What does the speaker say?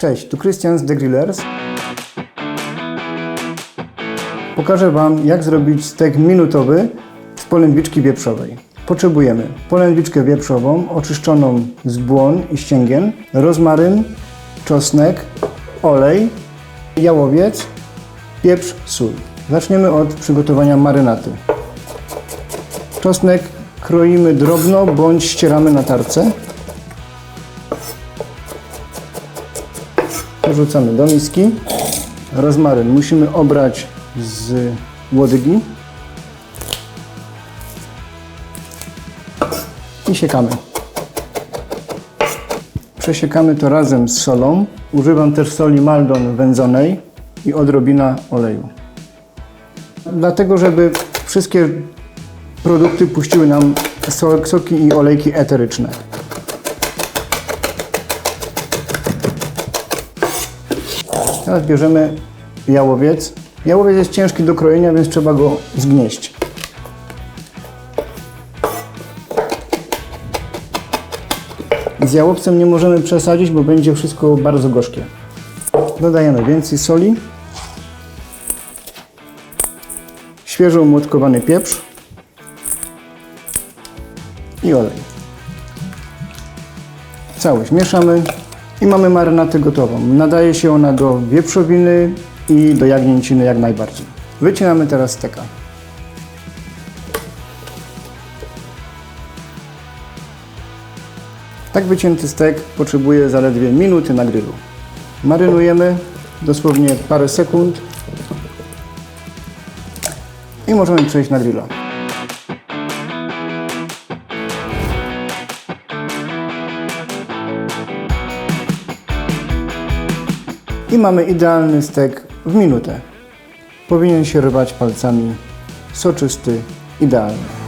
Cześć, tu Christian z The Grillers. Pokażę Wam, jak zrobić stek minutowy z polędwiczki wieprzowej. Potrzebujemy polędwiczkę wieprzową, oczyszczoną z błon i ścięgien, rozmaryn, czosnek, olej, jałowiec, pieprz, sól. Zaczniemy od przygotowania marynaty. Czosnek kroimy drobno bądź ścieramy na tarce. Wrzucamy do miski. Rozmaryn musimy obrać z łodygi. I siekamy. Przesiekamy to razem z solą. Używam też soli Maldon wędzonej i odrobina oleju. Dlatego, żeby wszystkie produkty puściły nam so- soki i olejki eteryczne. Teraz bierzemy jałowiec. Jałowiec jest ciężki do krojenia, więc trzeba go zgnieść. Z jałowcem nie możemy przesadzić, bo będzie wszystko bardzo gorzkie. Dodajemy więcej soli. Świeżo umłotkowany pieprz i olej. Całość mieszamy i mamy marynatę gotową. Nadaje się ona do wieprzowiny i do jagnięciny jak najbardziej. Wycinamy teraz steka. Tak wycięty stek potrzebuje zaledwie minuty na grillu. Marynujemy dosłownie parę sekund i możemy przejść na grilla. I mamy idealny stek w minutę. Powinien się rwać palcami, soczysty, idealny.